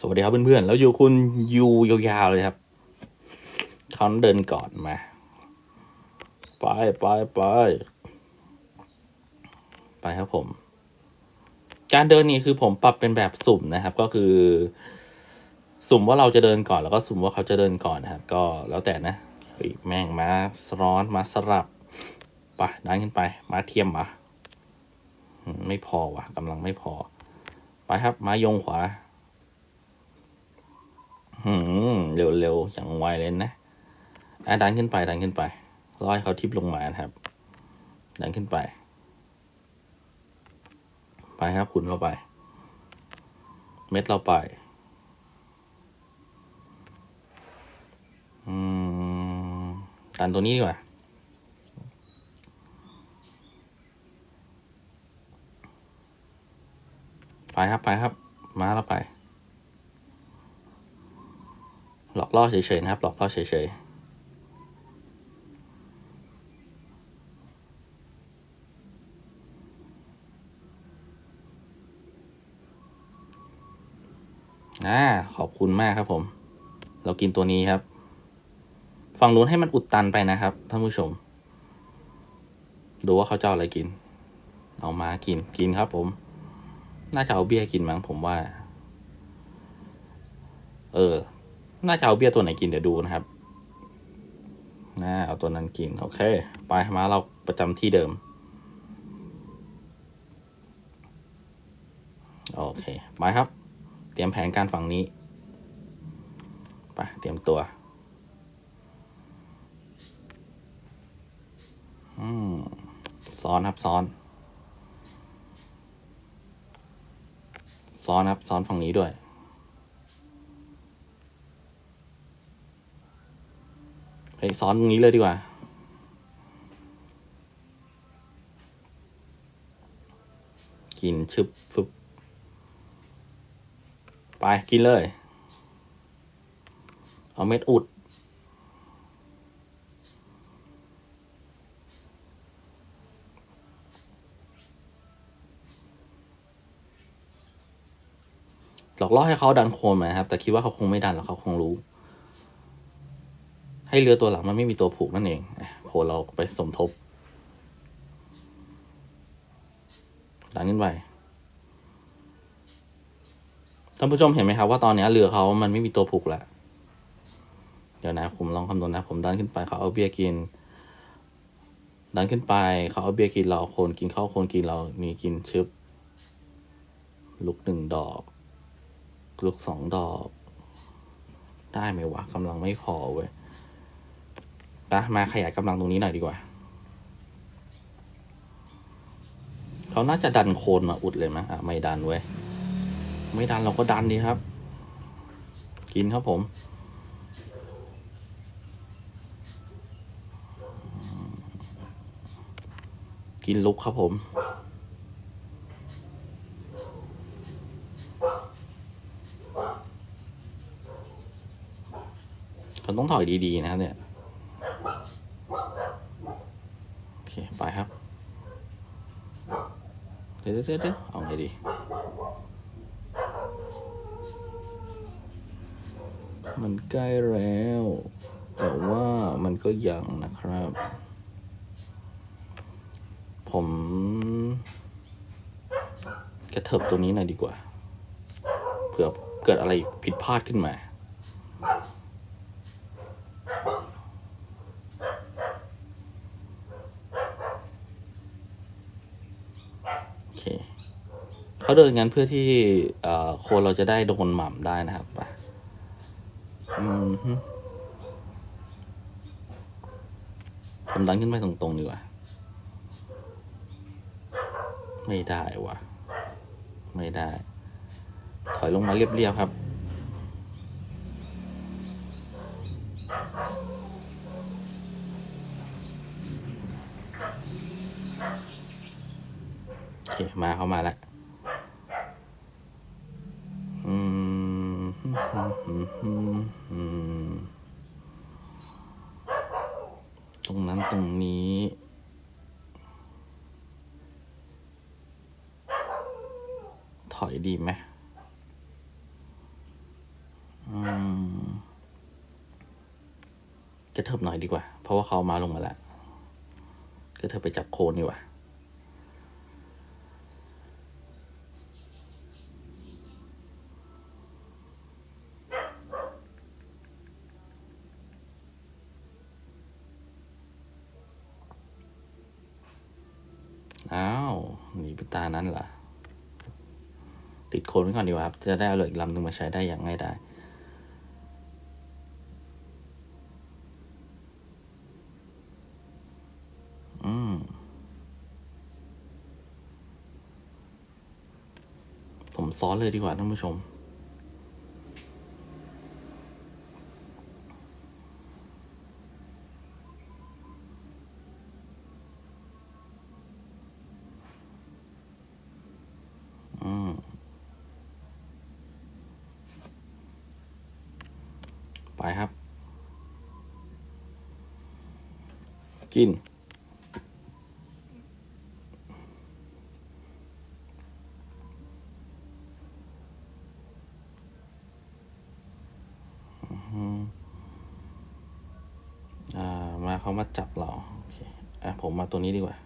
สวัสดีครับเพื่อนๆ แล้วอยู่คุณยูยาวๆเลยครับเขาเดินก่อนมา ไปไปไปไปครับผม การเดินนี่คือผมปรับเป็นแบบสุ่มนะครับ ก็คือ สุ่มว่าเราจะเดินก่อน แล้วก็สุ่มว่าเขาจะเดินก่อนนะครับ ก็แล้วแต่นะเฮ้ยแม่งมาซ้อนมาสลับไปดันขึ้นไป มาเทียมมาไม่พอวะกำลังไม่พอ ไปครับ มายงขวา เร็วๆอย่างไวเลยนะอะดันขึ้นไปดันขึ้นไปร้อยเขาทิปลงมานะครับ ดันขึ้นไป ไปครับคุณเข้าไป เม็ดเราไป อืมดันตัวนี้ดีกว่าไปครับไปครับ มาแล้วไป หลอกล่อเฉยๆนะครับ หลอกล่อเฉยๆอ่าขอบคุณมากครับผม เรากินตัวนี้ครับ ฝั่งนู้นให้มันอุดตันไปนะครับท่านผู้ชม ดูว่าเขาจะเอาอะไรกิน เอามากินกินครับผม น่าจะเอาเบี้ยกินมั้งผมว่า เออ น่าจะเอาเบี้ยตัวไหนกินเดี๋ยวดูนะครับน่าเอาตัวนั้นกิน โอเค ไปมาเราประจำที่เดิม โอเค ไปครับ เตรียมแผนการฝั่งนี้ ไป เตรียมตัว อืมซ้อนครับซ้อน ซ้อนครับซ้อนฝั่งนี้ด้วย ไป ซ้อนตรงนี้เลยดีกว่า กินชึบฟึบไปกินเลย เอาเม็ดอุดหลอกล่อให้เขาดันโคนมครับ แต่คิดว่าเขาคงไม่ดันหรอกเขาคงรู้ ให้เรือตัวหลังมันไม่มีตัวผูกนั่นเองโคเราไปสมทบดันขึ้นไปท่านผู้ชมเห็นไหมครับว่าตอนนี้เรือเขามันไม่มีตัวผูกแล้วเดี๋ยวนะ ผมลองคำนวณนะ ผมดันขึ้นไปเขาเอาเบียร์กิน ดันขึ้นไปเขาเอาเบียร์กินเราโคนกินเข้าโคนกินเรามีกินชึบลูกหนึ่งดอกลูกสองดอก ได้ไหมวะกำลังไม่พอเว้ย ไปมาขยายกำลังตรงนี้หน่อยดีกว่า เขาน่าจะดันโคนมาอุดเลยมั้งอะไม่ดันเว้ย ไม่ดันเราก็ดันดีครับ กินครับผม กินลุกครับผมเราต้องถอยดีๆนะครับเนี่ย โอเค ไปครับ เดี๋ยวเดี๋ยวเดี๋ยวเอาไงดีมันใกล้แล้ว แต่ว่ามันก็ยังนะครับ ผมกระเถิบตัวนี้หน่อยดีกว่า เผื่อเกิดอะไรผิดพลาดขึ้นมา โอเค เขาเดินงั้นเพื่อที่เอ่อโคนเราจะได้โดนหม่ำได้นะครับไปอืมผมดันขึ้นไปตรงๆดีกว่า ไม่ได้วะไม่ได้ ถอยลงมาเรียบๆครับโอเคมาเข้ามาแล้ว ตรงนั้นตรงนี้ ถอยดีไหมกระเทิบหน่อยดีกว่า เพราะว่าเขามาลงมาแล้วก็เธอไปจับโคนดีกว่า อ้าวหนีไปตานั้นเหรอติดโคนไว้ก่อนดีกว่าครับ จะได้เอาเรืออีกลำหนึ่งมาใช้ได้อย่างง่ายได้อืมผมซ้อนเลยดีกว่าท่านผู้ชม ครับ กินอืมอ่า มาเขามาจับเรา โอเค อะ ผมมาตัวนี้ดีกว่า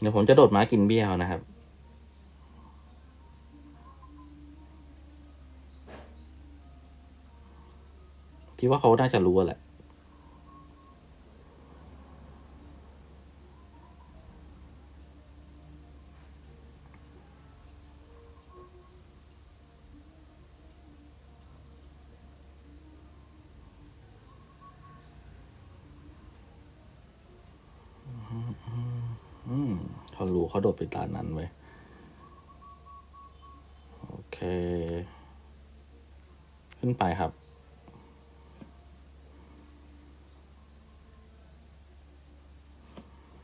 เดี๋ยวผมจะโดดม้ากินเบี้ยวนะครับ คิดว่าเขาน่าจะรู้แหละ อืมเขารู้เขาโดดไปตานั้นเว้โอเค ขึ้นไปครับ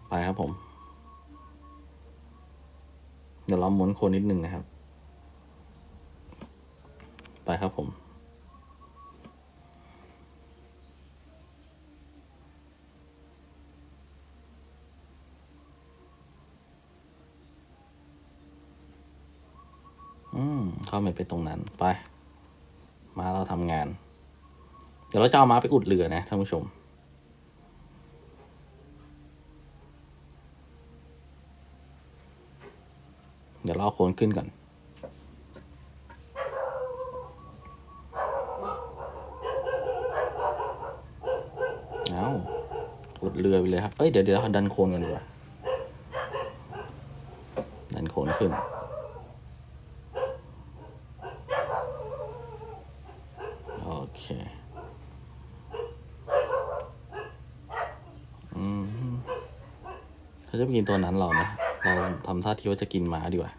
ไปครับผม เดี๋ยวเราม้วนโคนนิดนึงนะครับ ไปครับผม อืมเข้าไม่ไปตรงนั้นไป มาเราทำงาน เดี๋ยวเราจะเอามาไปอุดเรือนะท่านผู้ชมเดี๋ยวเราเอาโคนขึ้นก่อน เอาอุดเรือไปเลยครับ เอ้ย เดี๋ยวเดี๋ยวเราดันโคนกันดีกว่า ดันโคนขึ้น โอเค อืม เขาจะไปกินตัวนั้นเรานะ เราทำท่าทีว่าจะกินหมาดีกว่า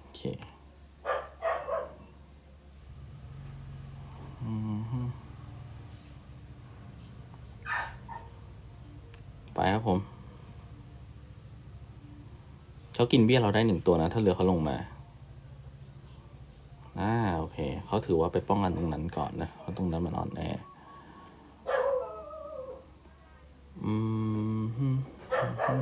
โอเคอืมไปครับผม เขากินเบี้ยเราได้หนึ่งตัวนะ ถ้าเรือเขาลงมา อ่า โอเค เขาถือว่าไปป้องกันตรงนั้นก่อนนะ เพราะตรงนั้นมันอ่อนแอ อืมฮึฮึ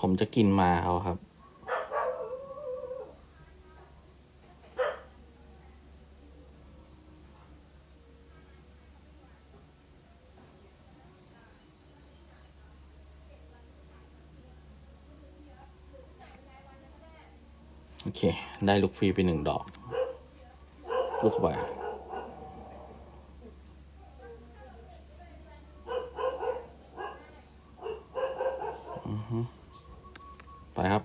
ผมจะกินมาเขาครับ โอเค ได้ลูกฟรีไปหนึ่งดอก ลูกเข้าไปอือฮึไปครับ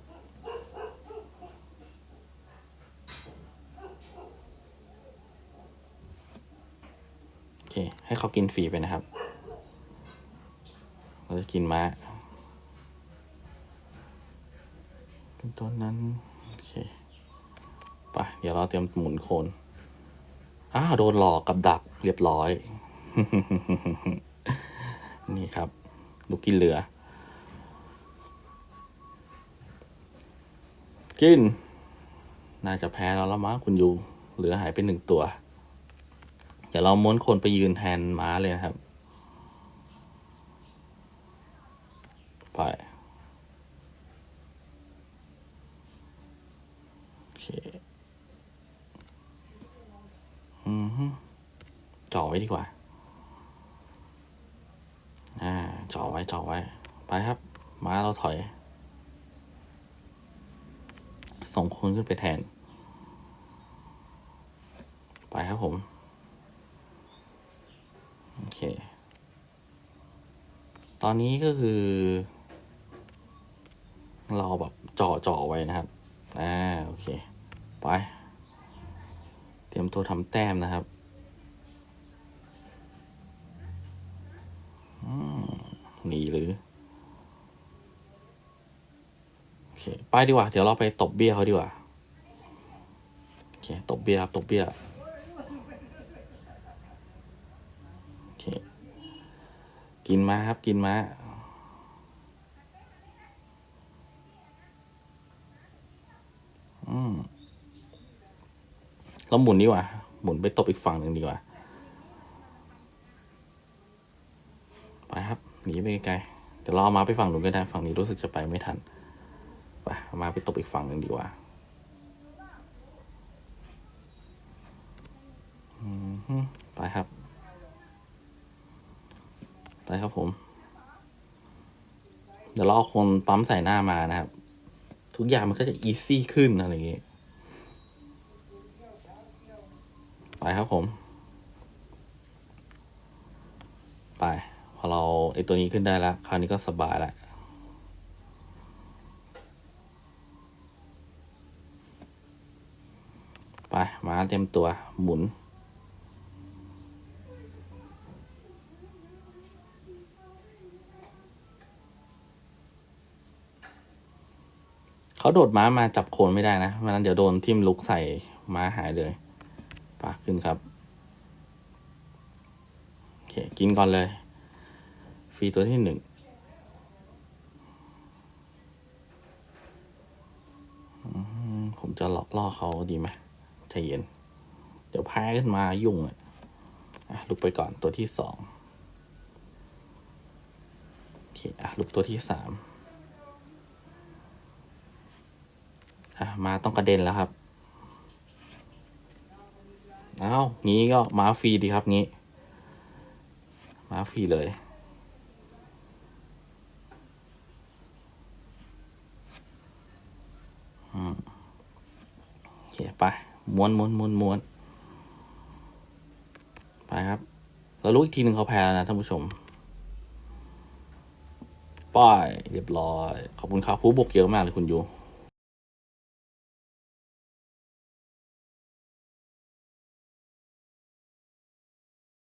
โอ เคให้เขากินฟรีไปนะครับ เราจะกินม้าเป็นตัวนั้นโอเคไปเดี๋ยวเราเตรียมหมุนโคนอ้าวโดนหลอกกับดักเรียบร้อย นี่ครับ ลูกกินเหลือ กิน น่าจะแพ้แล้วละมั้งคุณยูเหลือหายไปหนึ่งตัว ดี๋ยวเราม้วนคนไปยืนแทนม้าเลยนะครับ ไปโอเคอือฮึจ่อไว้ดีกว่า อ่าจ่อไว้จ่อไว้ ไปครับ ม้าเราถอย ส่งคนขึ้นไปแทน ไปครับผม โอเค ตอนนี้ก็คือ เราแบบจ่อจ่อไว้นะครับ อ่า โอเค ไป เตรียมตัวทำแต้มนะครับหนีหรือ โอเค ไปดีกว่า เดี๋ยวเราไปตบเบี้ยเขาดีกว่า โอเค ตบเบี้ยครับ ตบเบี้ย โอเค กินมาครับ กินมาอืมเราหมุนดีกว่า หมุนไปตบอีกฝั่งหนึ่งดีกว่า ไปครับ หนีไปไกลๆเดี๋ยวเราเอามาไปฝั่งนู้นก็ได้ ฝั่งนี้รู้สึกจะไปไม่ทัน ไปเอามาไปตบอีกฝั่งหนึ่งดีกว่าไปครับ ไปครับผม เดี๋ยวเราเอาคนปั๊มใส่หน้ามานะครับ ทุกอย่างมันก็จะอีซี่ขึ้นอะไรอย่างงี้ ไปครับผม ไป พอเราไอตัวนี้ขึ้นได้แล้ว คราวนี้ก็สบายแล้วไป มาเต็มตัวหมุน เขาโดดม้ามาจับโคนไม่ได้นะไม่งั้นเดี๋ยวโดนทิมลุกใส่ม้าหายเลยปะขึ้นครับโอเคกินก่อนเลย ฟรีตัวที่หนึ่งผมจะหลอกล่อเขาดีไหมใจเย็น เดี๋ยวแพ้ขึ้นมายุ่งเลยอะลุกไปก่อนตัวที่สองโอเคอะลุกตัวที่สาม อะมาต้องกระเด็นแล้วครับ เอางี้ก็มาฟรีดีครับงี้ มาฟรีเลยอืมโอเคไปม้วนม้วนม้วนม้วนไปครับ เรารู้อีกทีหนึ่งเขาแพ้แล้วนะท่านผู้ชมป้ายเรียบร้อย ขอบคุณครับผู้บกเยอะมากเลยคุณยู